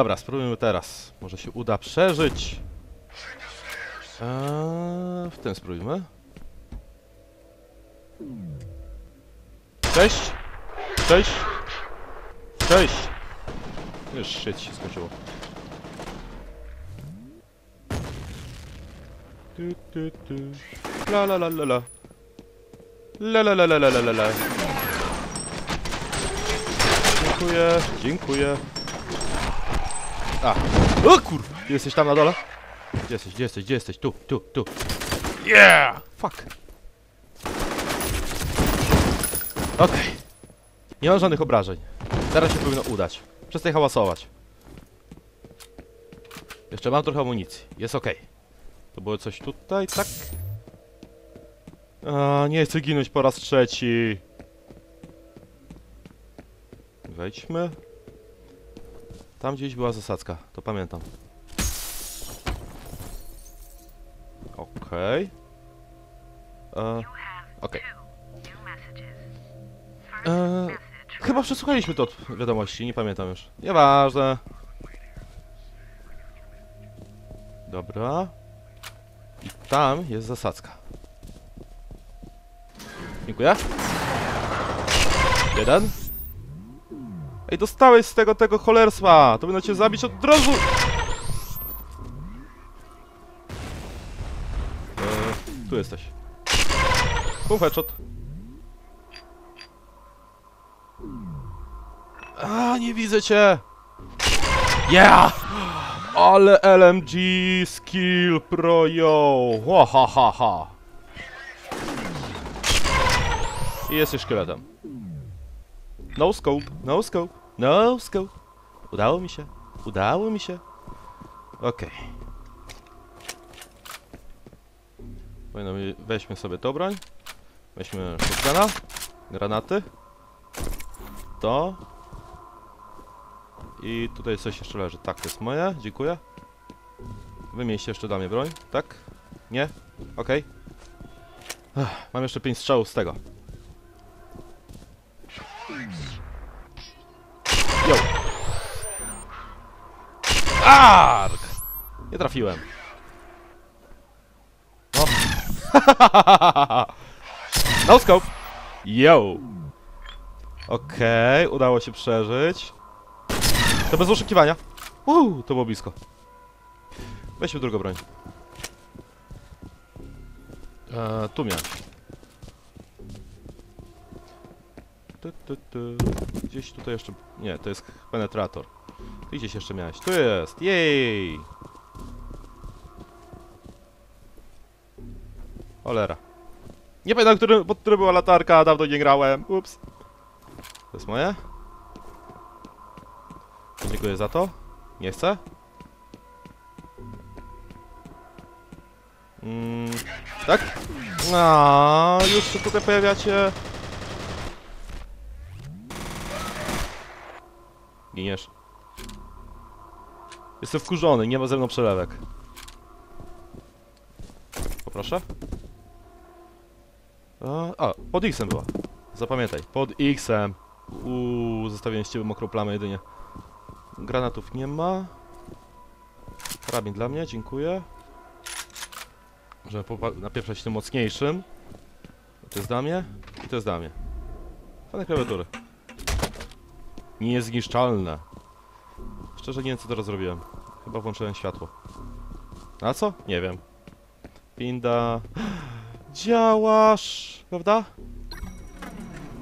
Dobra, spróbujmy teraz. Może się uda przeżyć. Eee, w tym spróbujmy. Cześć! Cześć! Cześć! Już świeć się skończyło. Tu, tu, tu. La la la la. La la la la la la la la. Dziękuję, dziękuję. A. O kur... Ty jesteś tam na dole? Gdzie jesteś, gdzie jesteś, gdzie jesteś? Tu, tu, tu. Yeah! Fuck. Okej. Nie mam żadnych obrażeń. Teraz się powinno udać. Przestań hałasować. Jeszcze mam trochę amunicji. Jest okej. To było coś tutaj, tak? A, nie chcę ginąć po raz trzeci. Wejdźmy. Tam gdzieś była zasadzka, to pamiętam. Okej. E, Okej. E, Chyba przesłuchaliśmy to od wiadomości, nie pamiętam już. Nieważne. Dobra. I tam jest zasadzka. Dziękuję. Jeden. Ej, dostałeś z tego tego cholerstwa! To będę cię zabić od razu! Eee, tu jesteś. Bum headshot. A, nie widzę cię! Yeah! Ale LMG skill pro yo! Ho, ha, ha, ha. I jesteś szkieletem. No scope, no scope, no scope. Udało mi się, udało mi się. Okej. Powinno mi... Weźmy sobie tą broń. Weźmy shotguna. Granaty. To. I tutaj coś jeszcze leży. Tak, to jest moje. Dziękuję. Wymieście jeszcze dla mnie broń. Tak? Nie? Okej. Ech, Mam jeszcze 5 strzałów z tego. Ark! Nie trafiłem. O. no scope. Yo. Okej, udało się przeżyć. To bez oszukiwania. Uuu, to było blisko. Weźmy drugą broń. Eee, tu miałem. Gdzieś tutaj jeszcze... Nie, to jest penetrator. Ty gdzieś jeszcze miałeś. Tu jest! Jej! Cholera. Nie pamiętam, który, pod którym była latarka, dawno nie grałem. Ups. To jest moje? Dziękuję za to. Nie chcę? Mm, tak? A, już się tutaj pojawiacie. Giniesz. Jestem wkurzony, nie ma ze mną przelewek. Poproszę. A, a, pod X-em była. Zapamiętaj, pod X-em. Uuu, zostawiłem z ciebie mokrą plamę jedynie. Granatów nie ma. Karabin dla mnie, dziękuję. Możemy napieprzać tym mocniejszym. To jest dla mnie i to jest dla mnie. Fajne klawiatury. Niezniszczalne. Szczerze nie wiem co teraz zrobiłem. Chyba włączyłem światło. A co? Nie wiem. Pinda. Działasz! Prawda?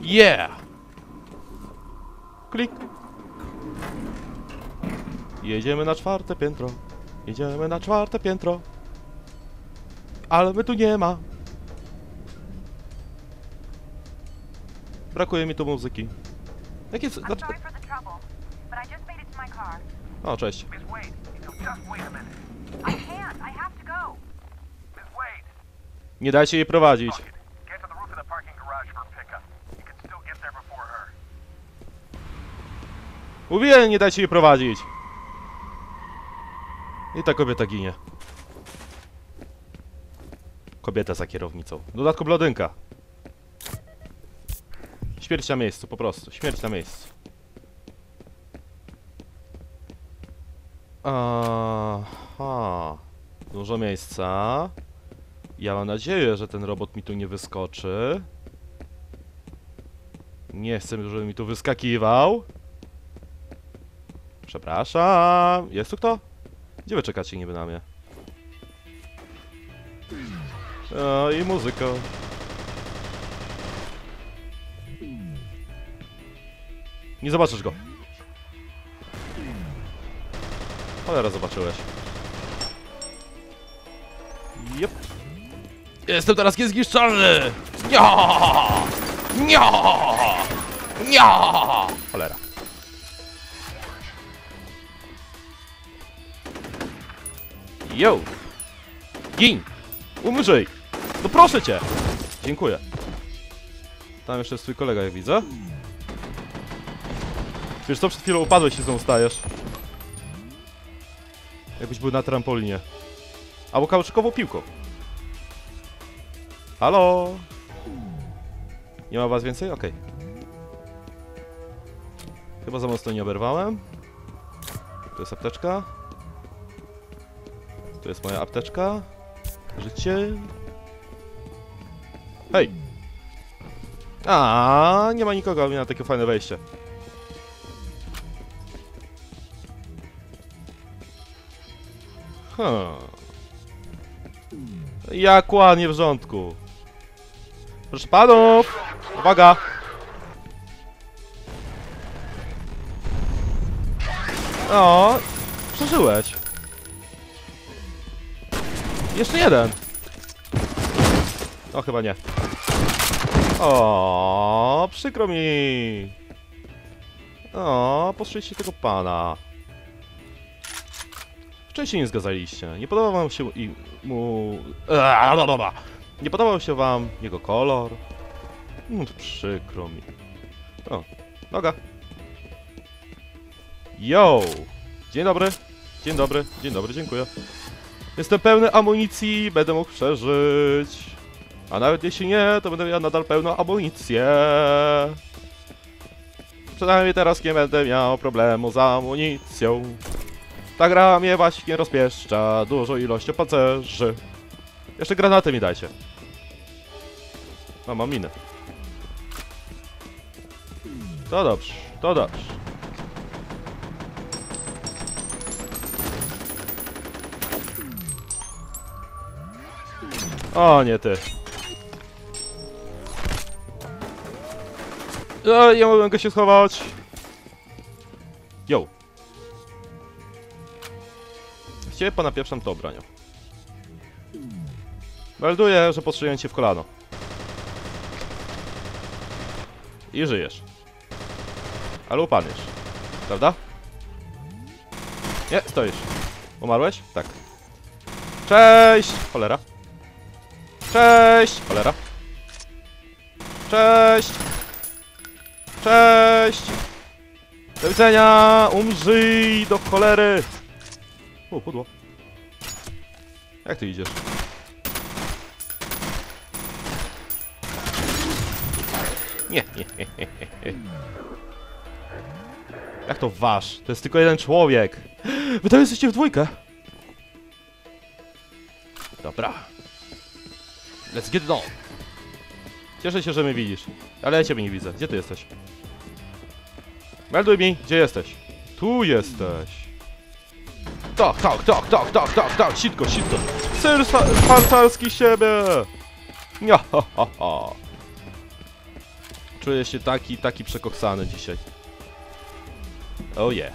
Yeah! Klik. Jedziemy na czwarte piętro. Jedziemy na czwarte piętro. Ale my tu nie ma. Brakuje mi tu muzyki. Jakie... Dlaczego... Miss Wade, Nie dajcie jej prowadzić. Mówiłem, nie dajcie jej prowadzić. I ta kobieta ginie. Kobieta za kierownicą. W dodatku blondynka. Śmierć na miejscu, po prostu. Śmierć na miejscu. Aha. Dużo miejsca. Ja mam nadzieję, że ten robot mi tu nie wyskoczy. Nie chcę, żeby mi tu wyskakiwał. Przepraszam. Jest tu kto? Gdzie wy czekacie niby na mnie? O, i muzyka. Nie zobaczysz go. Cholera, zobaczyłeś. Jep. Jestem teraz niezniszczalny! Nia! Nia! Nia! Cholera. Yo! Gin! Umrzyj! No proszę cię! Dziękuję. Tam jeszcze jest twój kolega, jak widzę. Wiesz co, przed chwilą upadłeś i znowu stajesz. Jakbyś był na trampolinie. Albo kauczykową piłką. Halo? Nie ma was więcej? Okej. Chyba za mocno nie oberwałem. Tu jest apteczka. Tu jest moja apteczka. Życie. Hej! A, nie ma nikogo, na takie fajne wejście. Hmm. Jak ładnie w rządku. Proszę panów! Uwaga! O, przeżyłeś. Jeszcze jeden. O, chyba nie. O, przykro mi. O, postrzeliście tego pana. Wcześniej nie zgadzaliście. Nie podobał wam się i mu... Blablabla. Nie podobał się wam jego kolor. No, to przykro mi. O, noga. Yo! Dzień dobry. Dzień dobry. Dzień dobry, dziękuję. Jestem pełny amunicji, będę mógł przeżyć. A nawet jeśli nie, to będę miał nadal pełną amunicję. Przynajmniej teraz nie będę miał problemu z amunicją. Ta gra mnie właśnie rozpieszcza dużą ilością pancerzy. Jeszcze granaty mi dajcie. No, mam minę. To dobrze, to dobrze. O, nie ty. O, nie mogę go się schować. Ciebie pana pieprzam to bronią. Melduję, że postrzeluję cię w kolano. I żyjesz. Ale upadniesz. Prawda? Nie, stoisz. Umarłeś? Tak. Cześć! Cholera. Cześć! Cholera. Cześć! Cześć! Do widzenia! Umrzyj do cholery! O, pudło. Jak ty idziesz? Nie, nie, nie, nie. Jak to wasz? To jest tylko jeden człowiek. Wy to jesteście w dwójkę. Dobra. Let's get it on. Cieszę się, że mnie widzisz. Ale ja ciebie nie widzę. Gdzie ty jesteś? Melduj mi, gdzie jesteś? Tu jesteś. Tak, tak, tak, tak, tak, tak, tak, sitko, sitko. Syr spartalski siebie. Ja, ha, ha, ha. Czuję się taki, taki przekoksany dzisiaj. Oh yeah.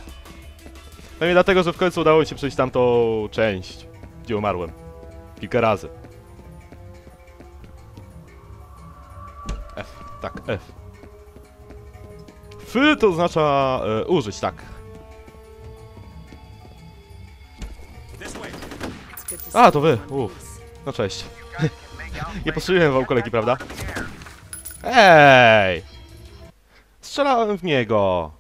Pewnie dlatego, że w końcu udało mi się przejść tamtą część, gdzie umarłem. Kilka razy. F, tak, F. F to oznacza e, użyć, tak. A, to wy. Uff. No cześć. Nie postrzeliłem wam kolegi, prawda? Ej! Strzelałem w niego!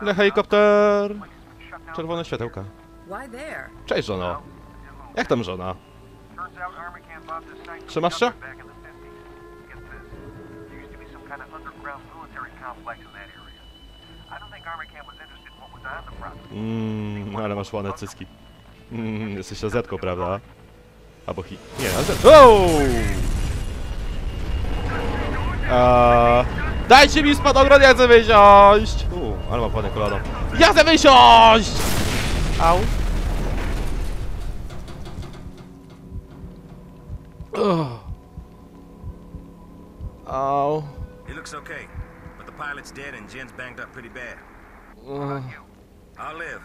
Le helikopter! Czerwone światełka. Cześć, żono. Jak tam żona? Trzymasz się? Mmm, ale masz ładne cycki. Mmm, jesteś Azetką, prawda? Albo hi... Nie, Azet... Wow! Eee, dajcie mi spadochron, ja chcę wysiąść! Uuu, ale ma ładne kolano. Ja chcę wysiąść! Au. Oh. Oh. He looks okay, but the pilot's dead and Jen's banged up pretty bad. Uh. I'll live,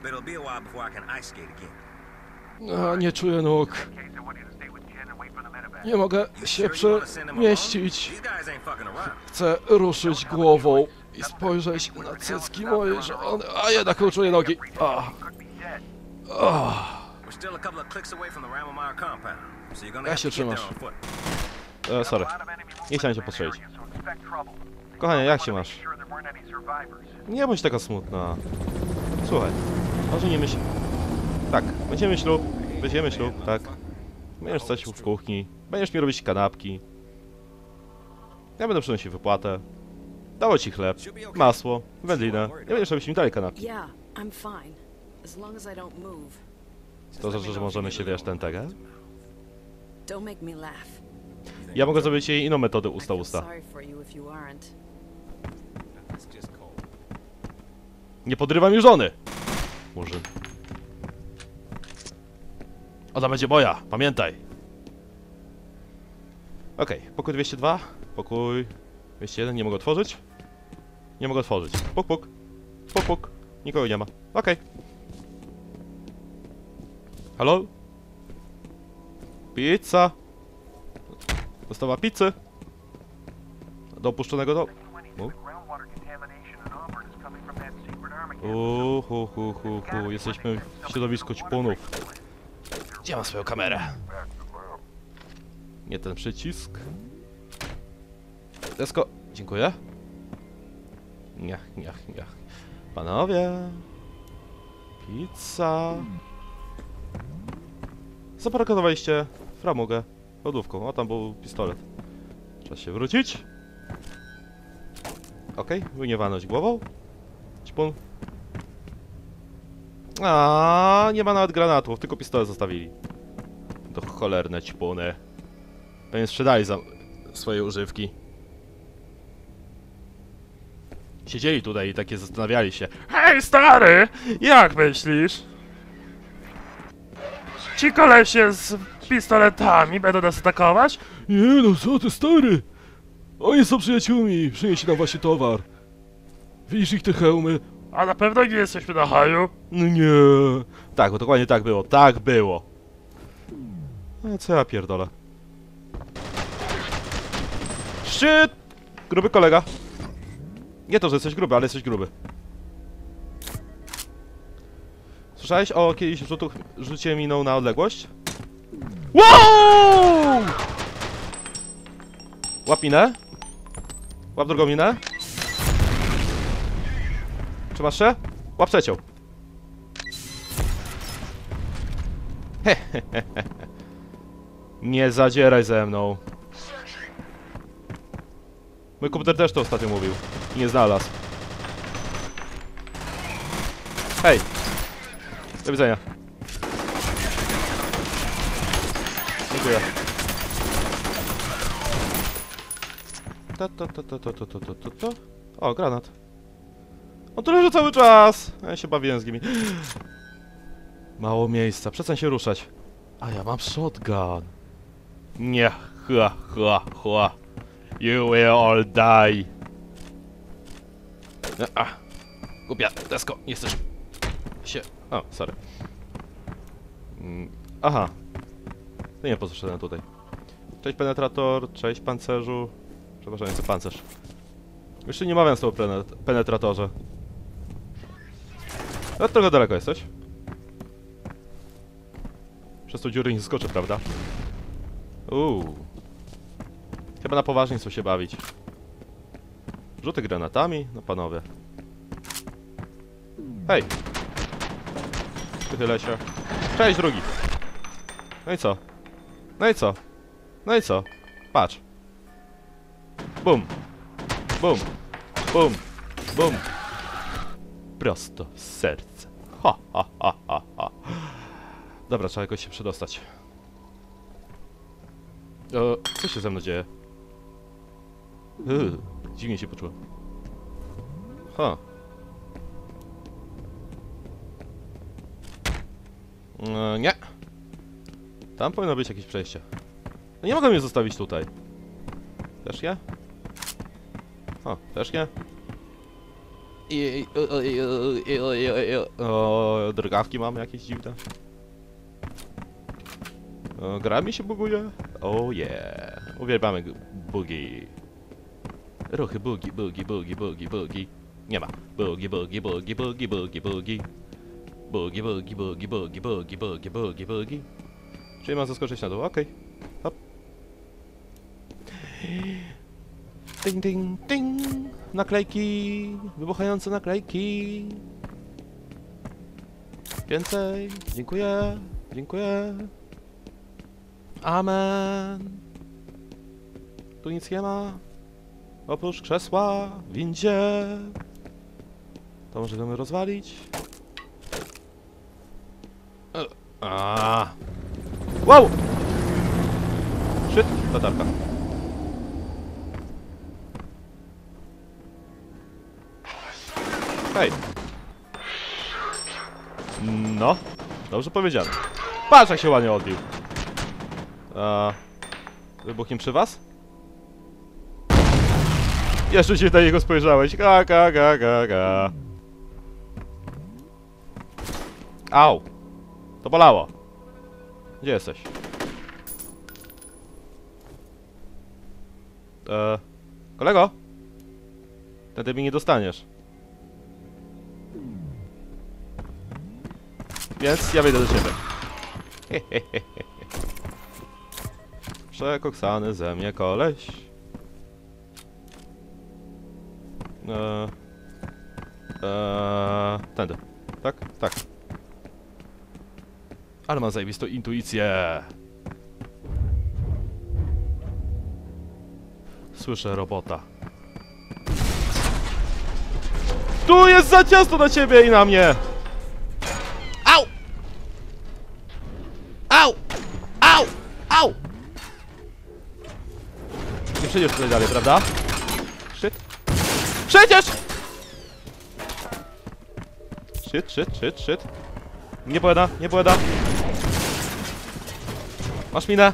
but it'll be a while before I can ice skate again. No, nie czuję nóg. Nie mogę się przemieścić. Chcę ruszyć głową i spojrzeć na cycki mojej żony, a jednak uczuję nogi. Oh. We're still a couple of clicks away from the Ramelmeyer compound, so you're gonna Ja have się to get there on foot. E, sorry. Nie chciałem cię postrzelić. Kochanie, jak się masz? Nie bądź taka smutna. Słuchaj, może nie myśl... Tak, będziemy ślub, będziemy ślub, tak. Będziesz stać w kuchni, będziesz mi robić kanapki. Ja będę przynosić wypłatę. Dało ci chleb, masło, wędlinę. Nie będziesz robić mi dalej kanapki. Yeah, I'm fine. As long as I don't move. To znaczy, że możemy się, wiesz, ten tego? Don't make me laugh. Ja mogę zrobić jej inną metodę just cold. Nie podrywam mi żony! Murzyn. Ona będzie moja, pamiętaj. Okej, pokój 202, pokój 201, nie mogę otworzyć. Nie mogę otworzyć. Puk, puk. Puk, puk. Nikogo nie ma. Okej. Halo? Pizza. Dostawa pizzy. Do opuszczonego do... Uhu, hu, hu, hu. Jesteśmy w środowisku ćpunów. Gdzie mam swoją kamerę? Nie ten przycisk. Desko. Dziękuję. Nie, nie, nie. Panowie. Pizza. Zaparkowaliście framugę lodówką. O, tam był pistolet. Czas się wrócić. Okej, wyniewaność głową. Ćpun. A, nie ma nawet granatów, tylko pistolet zostawili. To cholerne ćpuny. Pewnie sprzedali za swoje używki. Siedzieli tutaj i takie zastanawiali się. Hej stary, jak myślisz? Ci kolesie z pistoletami będą nas atakować? Nie no, co ty stary? Oni są przyjaciółmi, przynieśli nam właśnie towar. Widzisz ich te hełmy? A na pewno nie jesteśmy na haju? No nie. Tak, bo dokładnie tak było, tak było. A co ja pierdolę? Szczyt! Gruby kolega. Nie to, że jesteś gruby, ale jesteś gruby. Słyszałeś o kiedyś rzutu, rzucie miną na odległość? Wow! Łap minę. Łap drugą minę. Czy masz się? Łap trzecią. Hehehehe. Nie zadzieraj ze mną. Mój komputer też to ostatnio mówił. Nie znalazł. Hej! Do widzenia. Dziękuję. Ta, ta, ta, ta, ta, ta, ta, ta, ta. O, granat. On tu leży cały czas! Ja się bawiłem z nimi. Mało miejsca, przestań się ruszać. A ja mam shotgun. Nie, ha, ha, ha. You will all die. A. Głupia, desko, nie chcesz się... O, sorry. Mm, aha. To nie poszedłem tutaj. Cześć penetrator, cześć pancerzu. Przepraszam, co pancerz. Jeszcze nie mawiam z tą penet penetratorze. No trochę daleko jesteś. Przez tą dziurę nie skoczę, prawda? Uuu. Chyba na poważnie chcą się bawić. Rzuty granatami? No panowie. Hej! Wychylę się. Cześć, drugi! No i co? No i co? No i co? Patrz. Bum. Bum. Bum. Bum. Prosto w serce. Ha, ha, ha, ha, ha. Dobra, trzeba jakoś się przedostać. O, co się ze mną dzieje? Yy, dziwnie się poczułem. Ha. E, nie. Tam powinno być jakieś przejście. No nie mogę mnie zostawić tutaj. Też nie? O, też nie? O, o, o, o, o, o, drgawki mamy jakieś dziwne. O, gra mi się buguje? Oh yeah. Uwielbiamy bugi. Ruchy bugi, bugi, bugi, bugi, bugi. Nie ma. Bugi, bugi, bugi, bugi, bugi, bugi. Bugi, bugi, bugi, bugi, bugi, bugi, bugi, bugi. Czyli mam zaskoczyć na dół, okej. Hop. Ding, ding, ding. Naklejki. Wybuchające naklejki. Więcej. Dziękuję. Dziękuję. Amen. Tu nic nie ma. Oprócz krzesła, windzie. To możemy rozwalić. E, A. Wow! Shit, latarka. Hej. No, dobrze powiedziane. Patrz jak się ładnie odbił. A, wybuchnie przy was? Jeszcze się na niego spojrzałeś. Ga, ga, ga, ga, ga. Au. To bolało. Gdzie jesteś? Eee, kolego? Wtedy mi nie dostaniesz. Więc ja wyjdę do ciebie. Przekoksany ze mnie koleś. Eee, eee, tędy. Tak? Tak. Ale ma zajebistą intuicję. Słyszę robota. Tu jest za ciasto na ciebie i na mnie! Au! Au! Au! Au! Nie przejdziesz tutaj dalej, prawda? Shit. Przecież! Shit, shit, shit, shit. Nie poeda, nie poeda. Masz minę.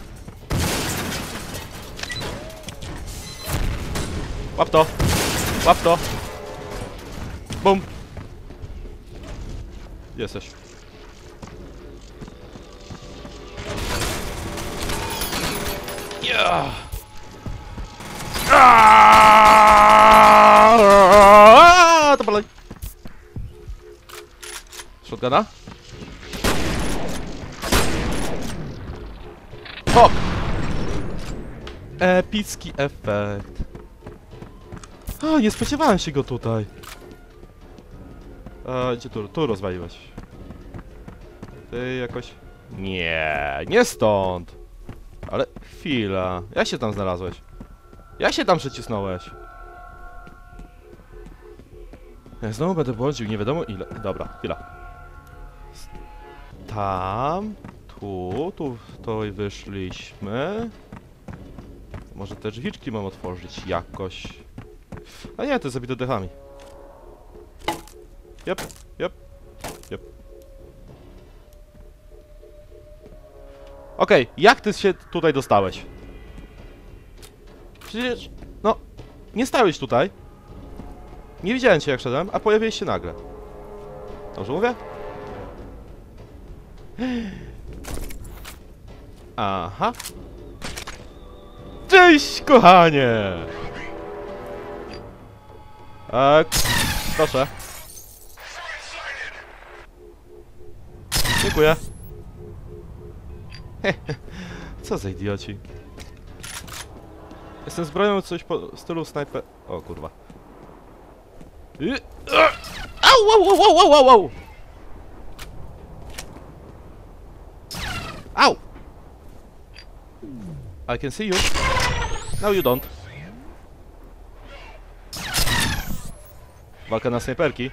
Łap to. Łap to. Bum. Jesteś? Ja. Aaaa! To bolej. Shotguna? Epicki efekt. A, nie spodziewałem się go tutaj. A, gdzie tu? Tu rozwaliłeś. Ty jakoś... Nie, nie stąd. Ale chwila. Jak się tam znalazłeś? Jak się tam przycisnąłeś? Ja znowu będę błądził, nie wiadomo ile. Dobra, chwila. Tam, tu, tu, to wyszliśmy. Może te drzwiczki mam otworzyć jakoś. A nie, to jest zabite dechami. Jep, jep, jep. Okej, jak ty się tutaj dostałeś? Przecież, no, nie stałeś tutaj. Nie widziałem cię jak szedłem, a pojawiłeś się nagle. Dobrze mówię? Aha. Cześć, kochanie! Eee, proszę. Dziękuję. Co za idioci. Jestem zbroją coś po stylu snajper... O kurwa. Au, au, au, au, au, au, au! Au! I can see you. No you don't. Walka na snajperki.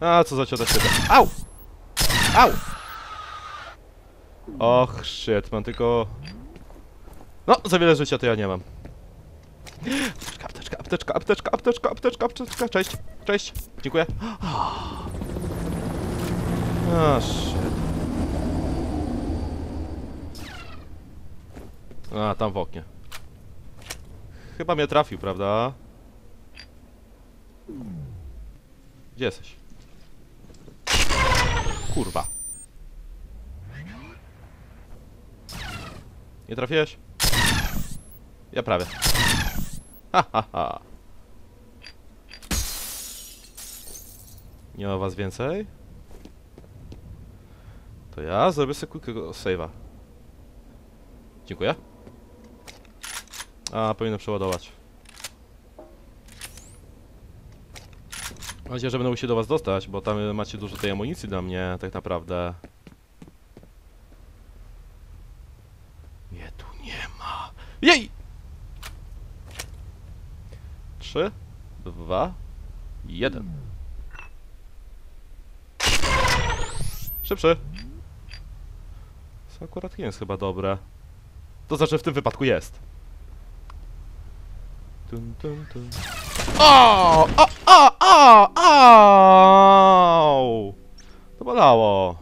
A, co za ciota siebie. Au! Au! Och, shit, mam tylko... No, za wiele życia to ja nie mam. Apteczka, apteczka, apteczka, apteczka, apteczka, apteczka, cześć, cześć, dziękuję. A, shit. A, tam w oknie. Chyba mnie trafił, prawda? Gdzie jesteś? Kurwa. Nie trafiłeś? Ja prawie. Ha, ha, ha. Nie ma was więcej? To ja zrobię sobie quickego save'a. Dziękuję. A, powinno przeładować. Mam nadzieję, że będę się do was dostać, bo tam macie dużo tej amunicji dla mnie, tak naprawdę. Mnie tu nie ma. Jej! Trzy, dwa, jeden. Szybszy. Co akurat nie jest chyba dobre. To znaczy w tym wypadku jest. Tun, tun, tun. O! O! O! O! Au! To bolało.